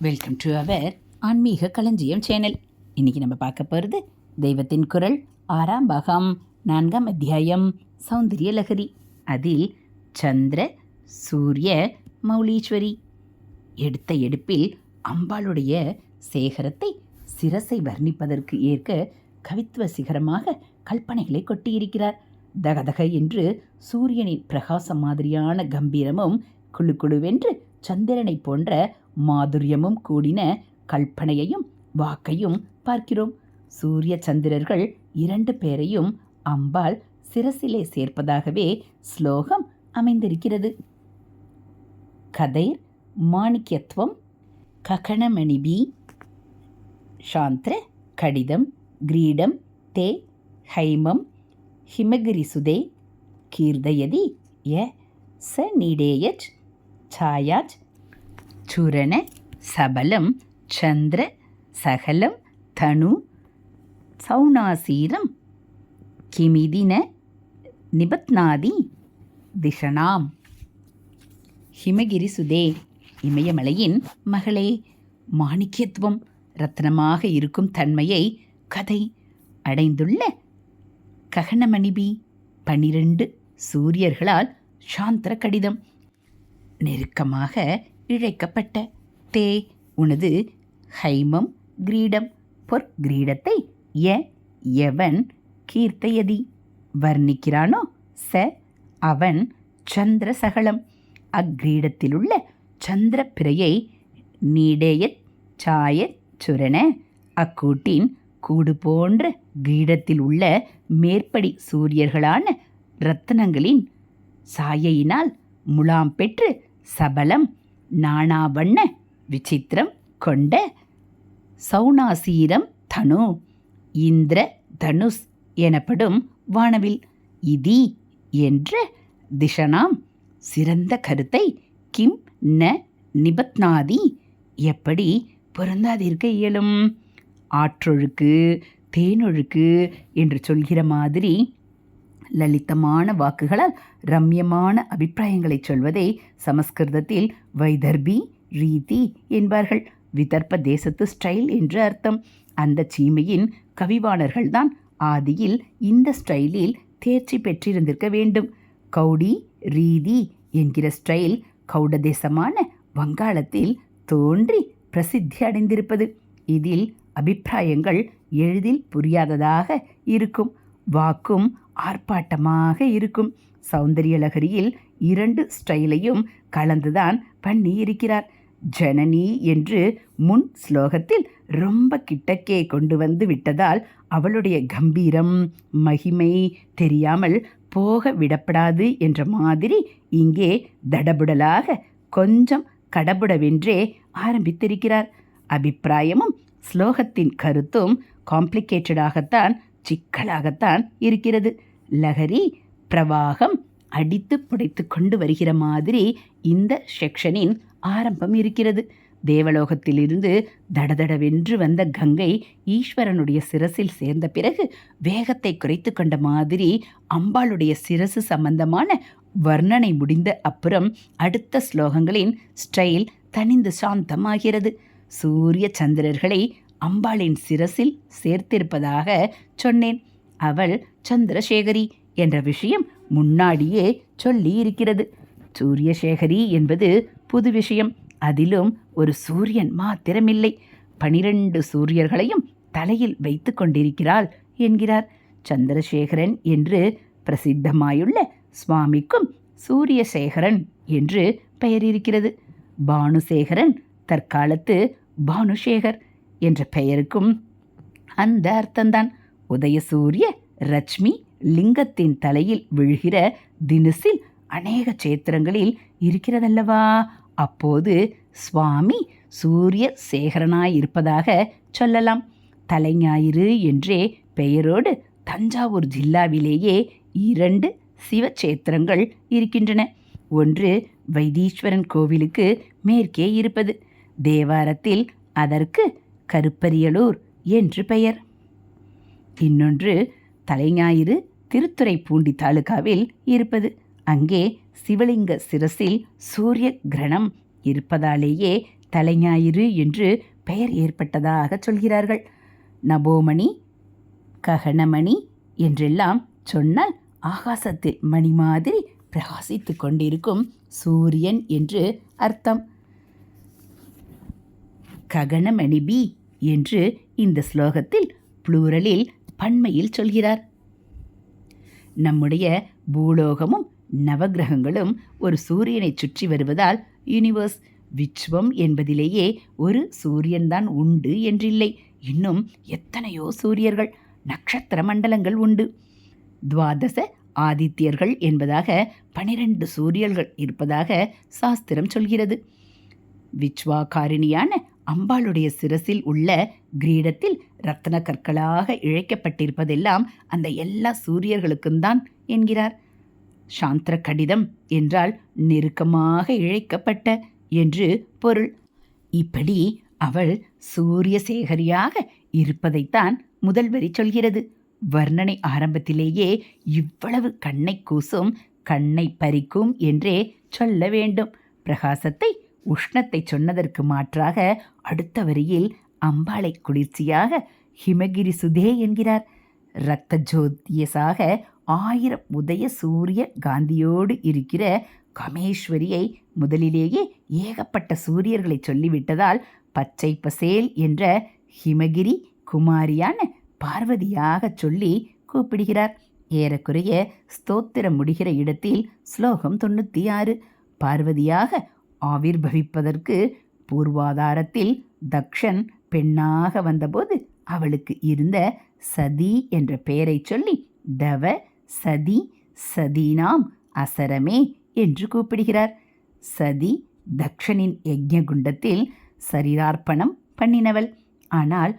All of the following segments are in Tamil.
வெல்கம் டு அவர் ஆன்மீக களஞ்சியம் சேனல். இன்றைக்கி நம்ம பார்க்க போகிறது தெய்வத்தின் குரல் ஆறாம் பாகம் நான்காம் அத்தியாயம் சௌந்தரிய லகரி அதில் சந்திர சூரிய மௌலீஸ்வரி. எடுத்த எடுப்பில் அம்பாளுடைய சேகரத்தை சிரசை வர்ணிப்பதற்கு ஏற்க கவித்துவ சிகரமாக கல்பனைகளை கொட்டியிருக்கிறார். தகதக என்று சூரியனின் பிரகாசம் மாதிரியான கம்பீரமும் குழு குழுவென்று சந்திரனை போன்ற மாதுரியமும் கூடின கல்பனையையும் வாக்கையும் பார்க்கிறோம். சூரிய சந்திரர்கள் இரண்டு பேரையும் அம்பாள் சிரசிலே சேர்ப்பதாகவே ஸ்லோகம் அமைந்திருக்கிறது. கதைர் மாணிக்கத்துவம் ககணமணிபி சாந்திர கடிதம் கிரீடம் தே ஹைமம் ஹிமகிரிசுதே கீர்தயதி ய ச நீடேயச் சாயாஜ் ಚೂರಣ ಸಬಲಂ ಚಂದ್ರ ಸಹಲಂ ತನು ಸೌನಾಸೀರಂ ಕಿಮಿದಿನ நிபத்னாதி திஷனாம் ஹிமகிரி சுதே இமயமலையின் மகளே மாணிக்கியத்துவம் ரத்னமாக இருக்கும் தன்மையை கதை அடைந்துள்ள ககனமணிபி பனிரெண்டு சூரியர்களால் சாந்திர கடிதம் நெருக்கமாக இழைக்கப்பட்ட தே உனது ஹைமம் கிரீடம் பொற்கிரீடத்தை ய எவன் கீர்த்தயதி. வர்ணிக்கிறானோ ச அவன் சந்திர சகலம் அக்கிரீடத்திலுள்ள சந்திர பிறையை நீடேயத் சாயத் சுரண அக்கூட்டின் கூடு போன்ற கிரீடத்தில் உள்ள மேற்படி சூரியர்களான ரத்தனங்களின் சாயையினால் முலாம் பெற்று சபலம் நாணாவண்ண விசித்திரம் கொண்ட சௌனாசீரம் தனு இந்திர தனுஷ் எனப்படும் வானவில் இதி என்ற திஷனாம் சிறந்த கருத்தை கிம் ந நிபத்னாதி எப்படி பொருந்தாதிருக்க இயலும்? ஆற்றொழுக்கு தேனொழுக்கு என்று சொல்கிற மாதிரி லலிதமான வாக்குகளால் ரம்யமான அபிப்பிராயங்களை சொல்வதை சமஸ்கிருதத்தில் வைதர்பி ரீதி என்பார்கள். விதர்ப்ப தேசத்து ஸ்டைல் என்று அர்த்தம். அந்த சீமையின் கவிவாணர்கள்தான் ஆதியில் இந்த ஸ்டைலில் தேர்ச்சி பெற்றிருந்திருக்க வேண்டும். கௌடி ரீதி என்கிற ஸ்டைல் கௌட தேசமான வங்காளத்தில் தோன்றி பிரசித்தி அடைந்திருப்பது. இதில் அபிப்பிராயங்கள் எளிதில் புரியாததாக இருக்கும். வாக்கும் ஆர்ப்பாட்டமாக இருக்கும். சௌந்தரியலகரியில் இரண்டு ஸ்டைலையும் கலந்துதான் பண்ணியிருக்கிறார். ஜனனி என்று முன் ஸ்லோகத்தில் ரொம்ப கிட்டக்கே கொண்டு வந்து விட்டதால் அவளுடைய கம்பீரம் மகிமை தெரியாமல் போக விடப்படாது என்ற மாதிரி இங்கே தடபுடலாக கொஞ்சம் கடபுடவென்றே ஆரம்பித்திருக்கிறார். அபிப்பிராயமும் ஸ்லோகத்தின் கருத்தும் காம்ப்ளிகேட்டடாகத்தான் சிக்கலாகத்தான் இருக்கிறது. லகரி பிரவாகம் அடித்து புடைத்து கொண்டு வருகிற மாதிரி இந்த செக்ஷனின் ஆரம்பம் இருக்கிறது. தேவலோகத்திலிருந்து தடதடவென்று வந்த கங்கை ஈஸ்வரனுடைய சிரசில் சேர்ந்த பிறகு வேகத்தை குறைத்து கொண்ட மாதிரி அம்பாளுடைய சிரசு சம்பந்தமான வர்ணனை முடிந்த அப்புறம் அடுத்த ஸ்லோகங்களின் ஸ்டைல் தனிந்து சாந்தமாகிறது. சூரிய சந்திரர்களை அம்பாளின் சிரசில் சேர்த்திருப்பதாக சொன்னேன். அவள் சந்திரசேகரி என்ற விஷயம் முன்னாடியே சொல்லி இருக்கிறது சூரியசேகரி என்பது புது விஷயம். அதிலும் ஒரு சூரியன் மாத்திரமில்லை. பனிரெண்டு சூரியர்களையும் தலையில் வைத்து கொண்டிருக்கிறாள் என்கிறார். சந்திரசேகரன் என்று பிரசித்தமாயுள்ள சுவாமிக்கும் சூரியசேகரன் என்று பெயர் இருக்கிறது. பானுசேகரன் தற்காலத்து பானுசேகர் என்ற பெயருக்கும் அந்த அர்த்தந்தான் உதயசூரிய ரட்சுமி லிங்கத்தின் தலையில் விழுகிற தினுசில் அநேக சேத்திரங்களில் இருக்கிறதல்லவா? அப்போது சுவாமி சூரிய சேகரனாயிருப்பதாக சொல்லலாம். தலைஞாயிறு என்றே பெயரோடு தஞ்சாவூர் ஜில்லாவிலேயே இரண்டு சிவச்சேத்திரங்கள் இருக்கின்றன. ஒன்று வைத்தீஸ்வரன் கோவிலுக்கு மேற்கே இருப்பது. தேவாரத்தில் அதற்கு கருப்பரியலூர் என்று பெயர். இன்னொன்று தலைஞாயிறு திருத்துறைப்பூண்டி தாலுகாவில் இருப்பது. அங்கே சிவலிங்க சிரசில் சூரிய கிரணம் இருப்பதாலேயே தலைஞாயிறு என்று பெயர் ஏற்பட்டதாக சொல்கிறார்கள். நபோமணி ககனமணி என்றெல்லாம் சொன்னால் ஆகாசத்தில் மணி மாதிரி பிரகாசித்து கொண்டிருக்கும் சூரியன் என்று அர்த்தம். ககனமணி பி என்று இந்த ஸ்லோகத்தில் ப்ளூரலில் பண்மையில் சொல்கிறார். நம்முடைய பூலோகமும் நவக்கிரகங்களும் ஒரு சூரியனை சுற்றி வருவதால் யூனிவர்ஸ் விஸ்வம் என்பதிலேயே ஒரு சூரியன்தான் உண்டு என்றில்லை. இன்னும் எத்தனையோ சூரியர்கள் நட்சத்திர மண்டலங்கள் உண்டு. துவாதச ஆதித்யர்கள் என்பதாக பனிரெண்டு சூரியர்கள் இருப்பதாக சாஸ்திரம் சொல்கிறது. விச்வாகாரிணியான அம்பாளுடைய சிரசில் உள்ள கிரீடத்தில் ரத்ன கற்களாக இழைக்கப்பட்டிருப்பதெல்லாம் அந்த எல்லா சூரியர்களுக்கும் தான் என்கிறார். சாந்திர கடிதம் என்றால் நெருக்கமாக இழைக்கப்பட்ட என்று பொருள். இப்படி அவள் சூரியசேகரியாக இருப்பதைத்தான் முதல் வரி சொல்கிறது. வர்ணனை ஆரம்பத்திலேயே இவ்வளவு கண்ணை கூசும் கண்ணை பறிக்கும் என்றே சொல்ல வேண்டும். பிரகாசத்தை உஷ்ணத்தை சொன்னதற்கு மாற்றாக அடுத்த வரியில் அம்பாளை குளிர்ச்சியாக ஹிமகிரி சுதே என்கிறார். இரத்த ஜோதியசாக ஆயிரம் உதய சூரிய காந்தியோடு இருக்கிற கமேஸ்வரியை முதலிலேயே ஏகப்பட்ட சூரியர்களை சொல்லிவிட்டதால் பச்சை பசேல் என்ற ஹிமகிரி குமாரியான பார்வதியாக சொல்லி கூப்பிடுகிறார். ஏறக்குறைய ஸ்தோத்திரம் முடிகிற இடத்தில் ஸ்லோகம் தொண்ணூற்றி ஆறு. பார்வதியாக ஆவிர்பவிப்பதற்கு பூர்வாதாரத்தில் தக்ஷன் பெண்ணாக வந்தபோது அவளுக்கு இருந்த சதி என்ற பெயரை சொல்லி தவ சதி சதீனாம் அசரமே என்று கூப்பிடுகிறார். சதி தக்ஷனின் யஜ்ஞகுண்டத்தில் சரீரார்ப்பணம் பண்ணினவள். ஆனால்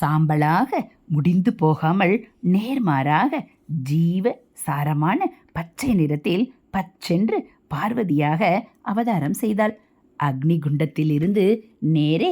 சாம்பலாக முடிந்து போகாமல் நேர்மாறாக ஜீவ சாரமான பச்சை நிறத்தில் பச்சென்று பார்வதியாக அவதாரம் செய்தாள். அக்னி குண்டத்திலிருந்து நேரே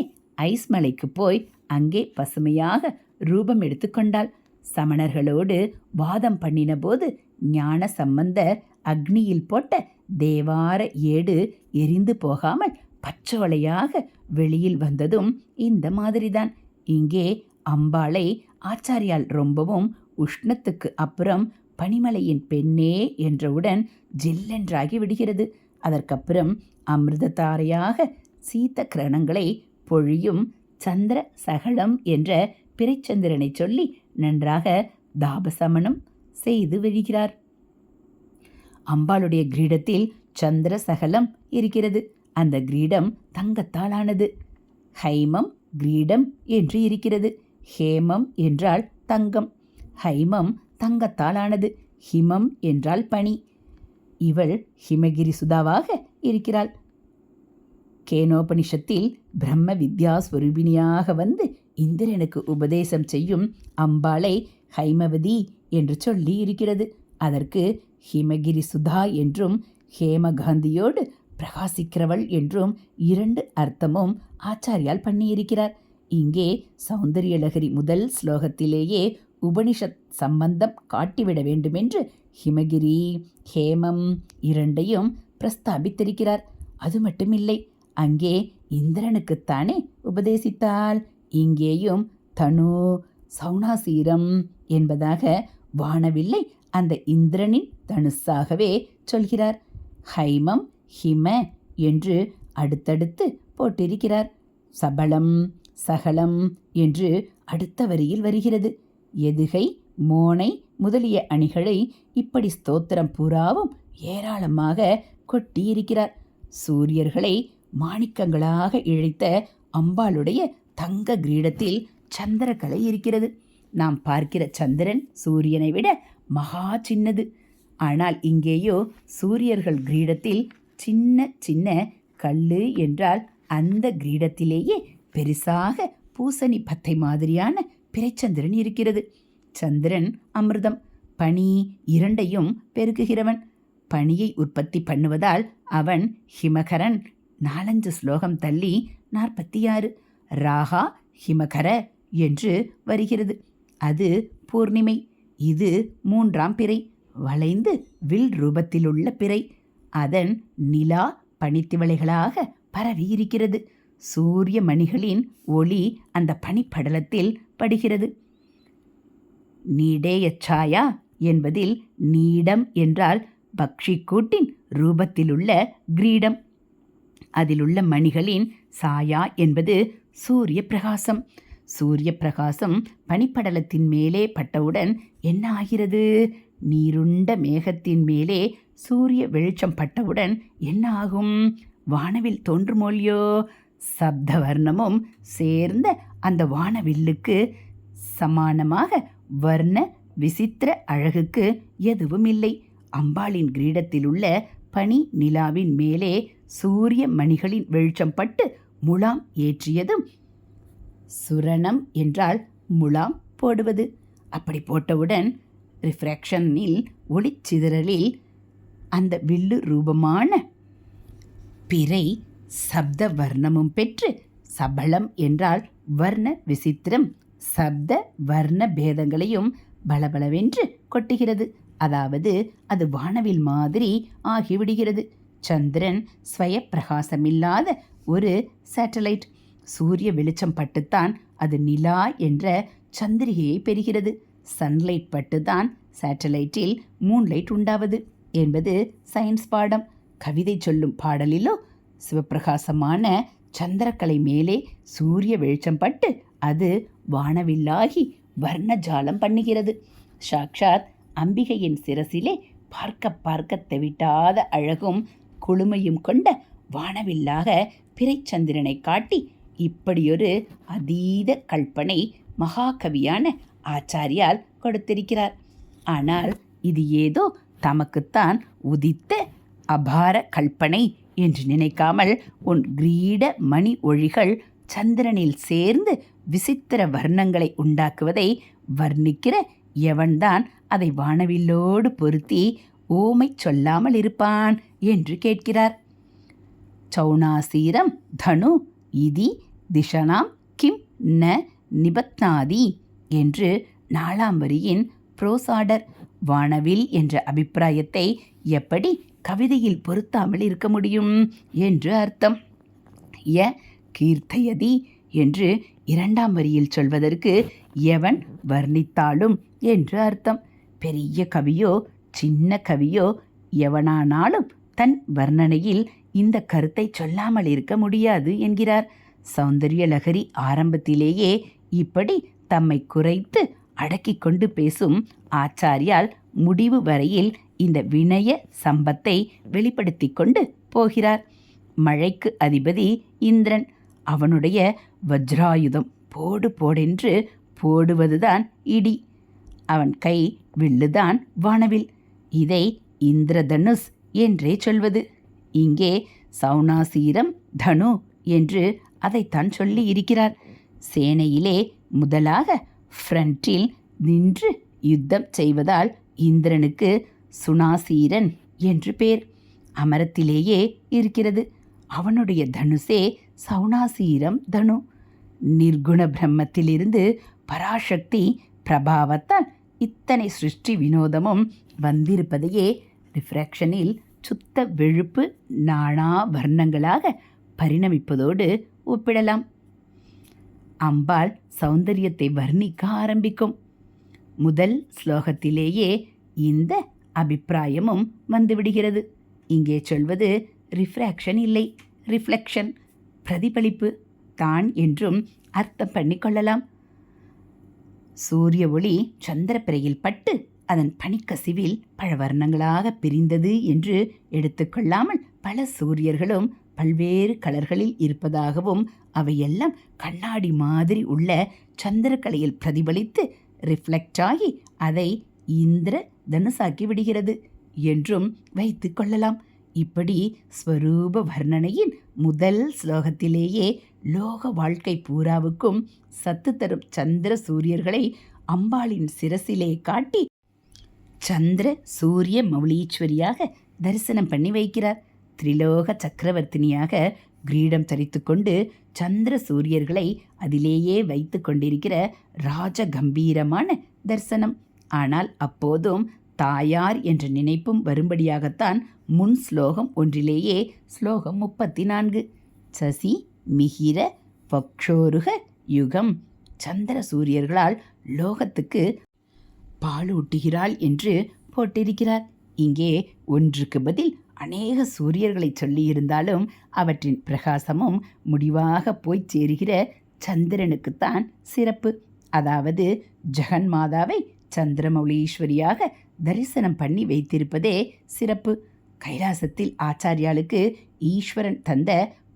ஐஸ் மலைக்கு போய் அங்கே பசுமையாக ரூபம் எடுத்துக்கொண்டாள் சமணர்களோடு வாதம் பண்ணின போது ஞான சம்பந்தர் அக்னியில் போட்ட தேவார ஏடு எரிந்து போகாமல் பச்சோலையாக வெளியில் வந்ததும் இந்த மாதிரிதான். இங்கே அம்பாளை ஆச்சாரியால் ரொம்பவும் உஷ்ணத்துக்கு அப்புறம் பனிமலையின் பெண்ணே என்றவுடன் ஜில்லென்றாகி விடுகிறது. அதற்கப்புறம் அமிர்தத்தாரையாக சீத்த கிரணங்களை பொழியும் சந்திர சகலம் என்ற பிறைச்சந்திரனை சொல்லி நன்றாக தாபசமனம் செய்து விழுகிறார். அம்பாளுடைய கிரீடத்தில் சந்திர சகலம் இருக்கிறது. அந்த கிரீடம் தங்கத்தாலானது. ஹைமம் கிரீடம் என்று இருக்கிறது. ஹேமம் என்றால் தங்கம். ஹைமம் தங்கத்தாலானது. ஹிமம் என்றால் பனி. இவள் ஹிமகிரி சுதாவாக இருக்கிறாள். கேனோபனிஷத்தில் பிரம்ம வித்யா ஸ்வரூபிணியாக வந்து இந்திரனுக்கு உபதேசம் செய்யும் அம்பாளை ஹைமவதி என்று சொல்லி இருக்கிறது அதற்கு ஹிமகிரி சுதா என்றும் ஹேமகாந்தியோடு பிரகாசிக்கிறவள் என்றும் இரண்டு அர்த்தமும் ஆச்சாரியால் பண்ணியிருக்கிறார். இங்கே சௌந்தரியலகரி முதல் ஸ்லோகத்திலேயே உபனிஷத் சம்பந்தம் காட்டிவிட வேண்டுமென்று ஹிமகிரி ஹேமம் இரண்டையும் பிரஸ்தாபித்திருக்கிறார். அது மட்டுமில்லை அங்கே இந்திரனுக்குத்தானே உபதேசித்தாள். இங்கேயும் தனு சௌனாசீரம் என்பதாக வானவில்லை அந்த இந்திரனின் தனுசாகவே சொல்கிறார். ஹைமம் ஹிம என்று அடுத்தடுத்து போட்டிருக்கிறார். சபலம் சகலம் என்று அடுத்த வரியில் வருகிறது. எதுகை மோனை முதலிய அணிகளை இப்படி ஸ்தோத்திரம் பூராவும் ஏராளமாக கொட்டியிருக்கிறார். சூரியர்களை மாணிக்கங்களாக இழைத்த அம்பாளுடைய தங்க கிரீடத்தில் சந்திரக்கலை இருக்கிறது. நாம் பார்க்கிற சந்திரன் சூரியனை விட மகா சின்னது. ஆனால் இங்கேயோ சூரியர்கள் கிரீடத்தில் சின்ன சின்ன கல்லு என்றால் அந்த கிரீடத்திலேயே பெருசாக பூசணி பத்தை மாதிரியான பிறைச்சந்திரன் இருக்கிறது. சந்திரன் அமிர்தம் பனி இரண்டையும் பெருக்குகிறவன். பனியை உற்பத்தி பண்ணுவதால் அவன் ஹிமகரன். நாலஞ்சு ஸ்லோகம் தள்ளி நாற்பத்தி ஆறு ராகா ஹிமகர என்று வருகிறது. அது பூர்ணிமை. இது மூன்றாம் பிறை. வளைந்து வில் ரூபத்திலுள்ள பிறை. அதன் நிலா பனித்திவளைகளாக பரவி இருக்கிறது சூரிய மணிகளின் ஒளி அந்த பனிப்படலத்தில் படுகிறது நீடேயச்சாயா என்பதில் நீடம் என்றால் பக்ஷிக்கூட்டின் ரூபத்திலுள்ள கிரீடம். அதிலுள்ள மணிகளின் சாயா என்பது சூரிய பிரகாசம் சூரிய பிரகாசம் பனிப்படலத்தின் மேலே பட்டவுடன் என்ன ஆகிறது நீருண்ட மேகத்தின் மேலே சூரிய வெளிச்சம் பட்டவுடன் என்ன ஆகும் வானவில் தோன்றுமோல்யோ சப்த வர்ணமும் சேர்ந்த அந்த வானவில்லுக்கு சமானமாக வர்ண விசித்திர அழகுக்கு எதுவும் இல்லை அம்பாளின் கிரீடத்தில் உள்ள பனி நிலாவின் மேலே சூரிய மணிகளின் வெளிச்சம் பட்டு முலாம் ஏற்றியதும் சுரணம் என்றால் முலாம் போடுவது. அப்படி போட்டவுடன் ரிஃப்ராக்ஷனில் ஒளிச்சிதறலில் அந்த வில்லு ரூபமான பிறை சப்த வர்ணமும் பெற்று சபலம் என்றால் வர்ண விசித்திரம். சப்த வர்ண பேதங்களையும் பலபலவென்று கொட்டுகிறது. அதாவது அது வானவில் மாதிரி ஆகிவிடுகிறது. சந்திரன் ஸ்வய பிரகாசமில்லாத ஒரு சேட்டலைட். சூரிய வெளிச்சம் பட்டுத்தான் அது நிலா என்ற சந்திரிகையை பெறுகிறது. சன்லைட் பட்டுதான் சேட்டலைட்டில் மூன்லைட் உண்டாவது என்பது சயின்ஸ் பாடம். கவிதை சொல்லும் பாடலிலோ சிவப்பிரகாசமான சந்திரக்கலை மேலே சூரிய வெளிச்சம் பட்டு அது வானவில்லாகி வர்ணஜாலம் பண்ணுகிறது. சாக்ஷாத் அம்பிகையின் சிரசிலே பார்க்க பார்க்க தெவிட்டாத அழகும் குளுமையும் கொண்ட வானவில்லாக பிறைச்சந்திரனை காட்டி இப்படியொரு அதீத கல்பனை மகாகவியான ஆச்சாரியால் கொடுத்திருக்கிறார். ஆனால் இது ஏதோ தமக்குத்தான் உதித்த அபார கல்பனை என்று நினைக்காமல் உன் கிரீட மணி ஒழிகள் சந்திரனில் சேர்ந்து விசித்திர வர்ணங்களை உண்டாக்குவதை வர்ணிக்கிற எவன்தான் அதை வானவில்லோடு பொருத்தி ஓமை சொல்லாமல் இருப்பான் என்று கேட்கிறார். சௌனாசீரம் தனு இதி திஷனாம் கிம் ந நிபத்னாதி என்று நாலாம் வரியின் புரோசாடர். வானவில் என்ற அபிப்பிராயத்தை எப்படி கவிதையில் பொருத்தாமல் இருக்க முடியும் என்று அர்த்தம். ய. கீர்த்தயதி என்று இரண்டாம் வரியில் சொல்வதற்கு எவன் வர்ணித்தாலும் என்று அர்த்தம். பெரிய கவியோ சின்ன கவியோ எவனானாலும் தன் வர்ணனையில் இந்த கருத்தை சொல்லாமல் இருக்க முடியாது என்கிறார். சௌந்தர்ய லகரி ஆரம்பத்திலேயே இப்படி தம்மை குறைத்து அடக்கிக் கொண்டு பேசும் ஆச்சாரியால் முடிவு வரையில் இந்த வினய சம்பத்தை வெளிப்படுத்தி கொண்டு போகிறார். மழைக்கு அதிபதி இந்திரன் அவனுடைய வஜ்ராயுதம் போடு போடென்று போடுவதுதான் இடி. அவன் கை வில்லுதான் வானவில். இதை இந்திரதனுஷ் என்றே சொல்வது. இங்கே சௌனாசீரம் தனு என்று அதைத்தான் சொல்லி இருக்கிறார். சேனையிலே முதலாக ஃப்ரண்டில் நின்று யுத்தம் செய்வதால் இந்திரனுக்கு சுனாசீரன் என்று பேர். அமரத்திலேயே இருக்கிறது. அவனுடைய தனுசே சவுனாசீரம் தனு. நிர்குண பிரம்மத்திலிருந்து பராசக்தி பிரபாவத்தால் இத்தனை சிருஷ்டி வினோதமும் வந்திருப்பதையே ரிஃப்ராக்ஷனில் சுத்த வெழுப்பு நாணா வர்ணங்களாக பரிணமிப்பதோடு ஒப்பிடலாம். அம்பாள் சௌந்தரியத்தை வர்ணிக்க ஆரம்பிக்கும். முதல் ஸ்லோகத்திலேயே இந்த அபிப்பிராயமும் வந்துவிடுகிறது. இங்கே சொல்வது ரிஃப்ராக்ஷன் இல்லை. ரிஃப்ளெக்ஷன் பிரதிபலிப்பு தான் என்றும் அர்த்தம் பண்ணிக்கொள்ளலாம் சூரிய ஒளி சந்திரப்பிரையில் பட்டு அதன் பனிக்கசிவில் பல வர்ணங்களாக பிரிந்தது என்று எடுத்துக்கொள்ளாமல் பல சூரியர்களும் பல்வேறு கலர்களில் இருப்பதாகவும் அவையெல்லாம் கண்ணாடி மாதிரி உள்ள சந்திரக்கலையில் பிரதிபலித்து ரிஃப்ளெக்ட் ஆகி அதை இந்திர தனுசாக்கி விடுகிறது என்றும் வைத்து கொள்ளலாம். இப்படி ஸ்வரூப வர்ணனையின் முதல் ஸ்லோகத்திலேயே லோக வாழ்க்கை பூராவுக்கும் சத்து தரும் சந்திர சூரியர்களை அம்பாளின் சிரசிலே காட்டி சந்திர சூரிய மௌலீஸ்வரியாக தரிசனம் பண்ணி வைக்கிறார். திரிலோக சக்கரவர்த்தினியாக கிரீடம் தரித்து கொண்டு சந்திர சூரியர்களை அதிலேயே வைத்து கொண்டிருக்கிற ராஜ கம்பீரமான தரிசனம். ஆனால் அப்போதும் தாயார் என்ற நினைப்பும் வரும்படியாகத்தான் முன் ஸ்லோகம் ஒன்றிலேயே ஸ்லோகம் முப்பத்தி நான்கு சசி மிகிர பக்ஷோருக யுகம். சந்திர சூரியர்களால் லோகத்துக்கு பாலூட்டுகிறாள் என்று போட்டிருக்கிறார். இங்கே ஒன்றுக்கு பதில் அநேக சூரியர்களை சொல்லியிருந்தாலும் அவற்றின் பிரகாசமும் முடிவாக போய்ச் சேருகிற சந்திரனுக்குத்தான் சிறப்பு. அதாவது ஜெகன்மாதாவை சந்திரமௌலீஸ்வரியாக தரிசனம் பண்ணி வைத்திருப்பதே சிறப்பு. கைலாசத்தில் ஆச்சாரியாளுக்கு ஈஸ்வரன் தந்த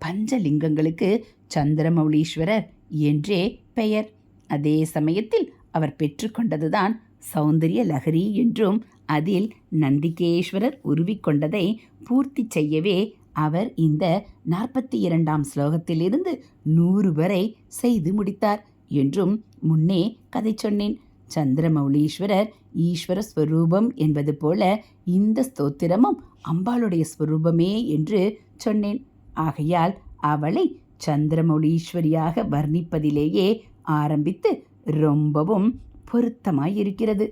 பஞ்சலிங்கங்களுக்கு சந்திரமௌலீஸ்வரர் என்றே பெயர். அதே சமயத்தில் அவர் பெற்றுக்கொண்டதுதான் சௌந்தரிய லகரி என்றும் அதில் நந்திகேஸ்வரர் உருவிக்கொண்டதை பூர்த்தி செய்யவே அவர் இந்த நாற்பத்தி இரண்டாம் ஸ்லோகத்திலிருந்து நூறு வரை செய்து முடித்தார் என்றும் முன்னே கதை சொன்னேன். சந்திரமௌலீஸ்வரர் ஈஸ்வர ஸ்வரூபம் என்பது போல இந்த ஸ்தோத்திரமும் அம்பாளுடைய ஸ்வரூபமே என்று சொன்னேன். ஆகையால் அவளை சந்திரமௌலீஸ்வரியாக வர்ணிப்பதிலேயே ஆரம்பித்து ரொம்பவும் பொருத்தமாயிருக்கிறது.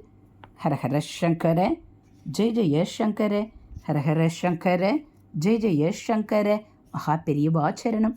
ஹரஹர சங்கர ஜெய ஜெய சங்கர ஹரஹர சங்கர ஜெய ஜெய சங்கர மகா பெரியவாச்சரணம்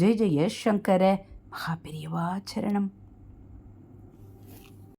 ஜெய ஜெய சங்கர மகாபெரியவா சரணம்.